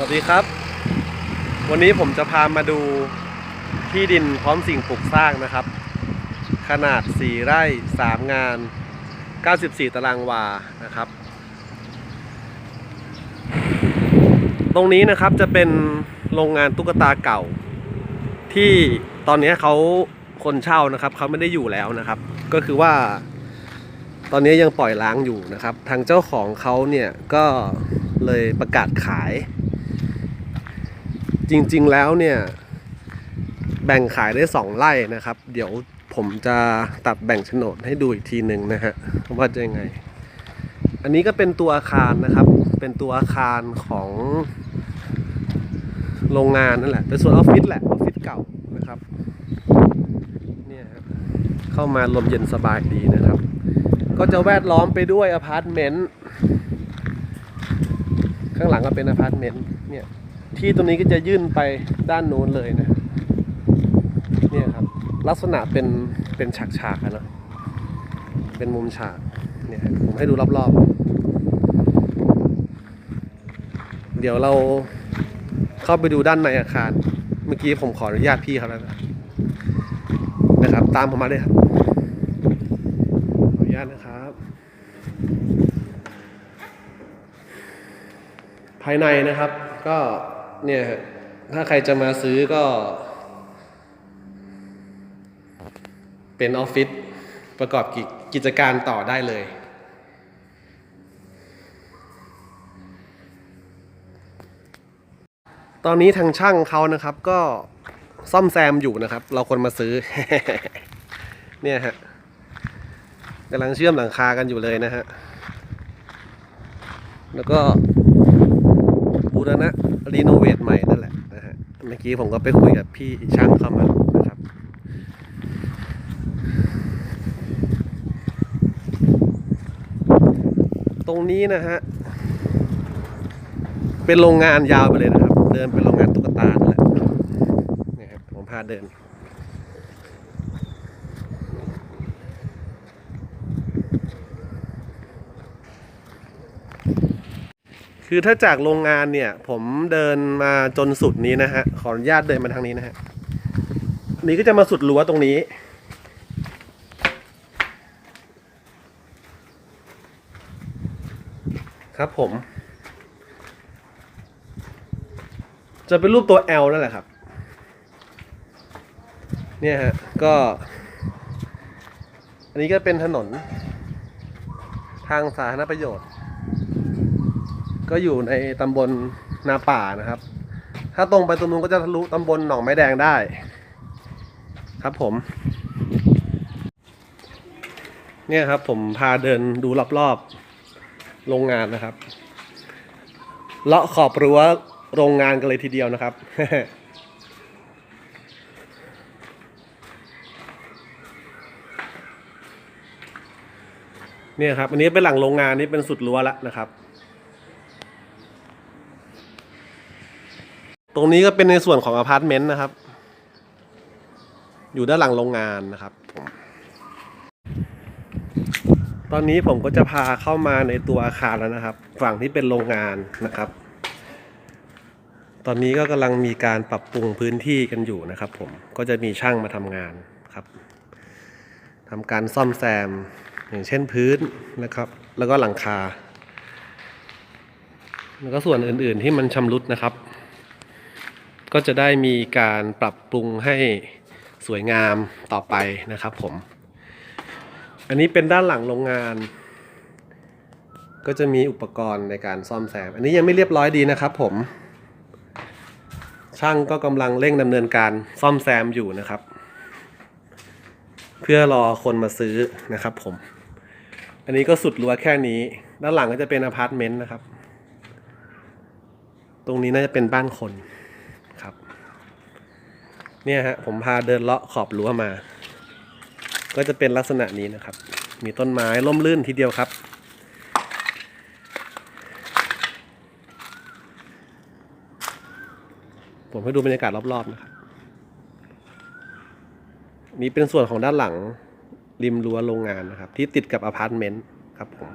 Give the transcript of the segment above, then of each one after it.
สวัสดีครับ วันนี้ผมจะพามาดูที่ดินพร้อมสิ่งปลูกสร้างนะครับ ขนาด 4 ไร่ 3 งาน 94 ตารางวานะครับ ตรงนี้นะครับจะเป็นโรงงานตุ๊กตาเก่า ที่ตอนนี้เขาคนเช่านะครับเขาไม่ได้อยู่แล้วนะครับ ก็คือว่า ตอนนี้ยังปล่อยล้างอยู่นะครับ ทางเจ้าของเขาเนี่ยก็เลยประกาศขาย จริงๆแล้วเนี่ย แบ่งขายได้สองไร่นะครับ เดี๋ยวผมจะตัดแบ่งโฉนดให้ดูอีกทีหนึ่งนะฮะว่าจะยังไง อันนี้ก็เป็นตัวอาคารนะครับ เป็นตัวอาคารของโรงงานนั่นแหละ เป็นส่วนออฟฟิศแหละออฟฟิศเก่านะครับเนี่ยครับเข้ามาลมเย็นสบายดีนะครับ ก็จะแวดล้อมไปด้วยอพาร์ตเมนต์ข้างหลังก็เป็นอพาร์ตเมนต์เนี่ย ที่ตรงนี้ก็จะยื่นไปด้านโน้นเลยนะเนี่ยครับ ลักษณะเป็นเป็นฉากๆอะเนะเป็นมุมฉากเนี่ยผมให้ดูรอบๆ เดี๋ยวเราเข้าไปดูด้านในอาคาร เมื่อกี้ผมขออนุญาตพี่เขาแล้วนะนะครับ ตามผมมาเลยครับ ขออนุญาตนะครับ ภายในนะครับก็ เนี่ยถ้าใครจะมาซื้อก็ เป็นออฟฟิศประกอบกิกิจการต่อได้เลย ตอนนี้ทางช่างเขานะครับ ก็ซ่อมแซมอยู่นะครับ เราคนมาซื้อ เนี่ยฮะกำลังเชื่อมหลังคากันอยู่เลยนะฮะ แล้วก็ รณะรีโนเวทใหม่นั่นแหละนะฮะเมื่อกี้ผมก็ไปคุยกับพี่ช่างเข้ามานะครับตรงนี้นะฮะ เป็นโรงงานยาวไปเลยนะครับ เดินเป็นโรงงานตุ๊กตานั่นแหละนี่ครับผมพาเดิน คือถ้าจากโรงงานเนี่ย ผมเดินมาจนสุดนี้นะฮะ ขออนุญาตเดินมาทางนี้นะฮะนนี้ก็จะมาสุดรั้วตรงนี้ ครับผม จะเป็นรูปตัว L นั่นแหละครับ เนี่ยฮะ ก็ อันนี้ก็เป็นถนน ทางสาธารณประโยชน์ ก็อยู่ในตำบลนาป่านะครับ ถ้าตรงไปตรงนู้นก็จะทะลุตำบลหนองไม้แดงได้ ครับผม เนี่ยครับผมพาเดินดูรอบๆโรงงานนะครับ เลาะขอบรั้วโรงงานกันเลยทีเดียวนะครับเนี่ยครับอันนี้เป็นหลังโรงงานนี่เป็นสุดรั้วแล้วนะครับ รงนี้ก็เป็นในส่วนของอพาร์ตเมนต์นะครับ อยู่ด้านหลังโรงงานนะครับผมตอนนี้ผมก็จะพาเข้ามาในตัวอาคารแล้วนะครับ ฝั่งที่เป็นโรงงานนะครับ ตอนนี้ก็กำลังมีการปรับปรุงพื้นที่กันอยู่นะครับ ผมก็จะมีช่างมาทำงานครับทำการซ่อมแซมอย่างเช่นพื้นนะครับ แล้วก็หลังคา แล้วก็ส่วนอื่นๆที่มันชำรุดนะครับ ก็จะได้มีการปรับปรุงให้สวยงามต่อไปนะครับผม อันนี้เป็นด้านหลังโรงงาน ก็จะมีอุปกรณ์ในการซ่อมแซม อันนี้ยังไม่เรียบร้อยดีนะครับผม ช่างก็กำลังเร่งดำเนินการซ่อมแซมอยู่นะครับ เพื่อรอคนมาซื้อนะครับผม อันนี้ก็สุดรั้วแค่นี้ ด้านหลังก็จะเป็นอพาร์ตเมนต์นะครับ ตรงนี้น่าจะเป็นบ้านคน เนี่ยฮะผมพาเดินเลาะขอบรั้วมา ก็จะเป็นลักษณะนี้นะครับ มีต้นไม้ร่มรื่นทีเดียวครับ ผมให้ดูบรรยากาศรอบๆนะครับนี่เป็นส่วนของด้านหลังริมรั้วโรงงานนะครับ ที่ติดกับอพาร์ตเมนต์ครับผม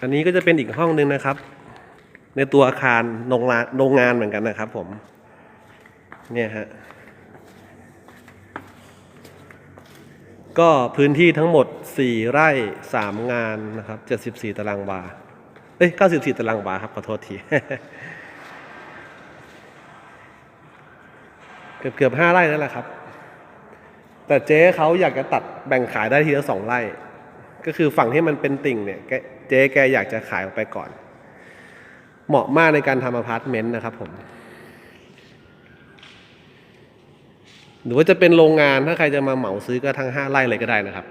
อันนี้ก็จะเป็นอีกห้องหนึ่งนะครับ ในตัวอาคารโรงงานโรงงานเหมือนกันนะครับ ผม เนี่ยฮะก็พื้นที่ทั้งหมด 4 ไร่ 3 งานนะครับ 74 ตารางวา เอ้ย 94 ตารางวาครับ ขอโทษที เกือบเกือบห้าไร่นั่นแหละครับ แต่เจ๊เขาอยากจะตัดแบ่งขายได้ทีละสองไร่ ก็คือฝั่งที่มันเป็นติ่งเนี่ย เจ๊แกอยากจะขายออกไปก่อน เหมาะมากในการทำอพาร์ตเมนต์นะครับผม หรือว่าจะเป็นโรงงานถ้าใครจะมาเหมาซื้อก็ทั้งห้าไร่เลยก็ได้นะครับ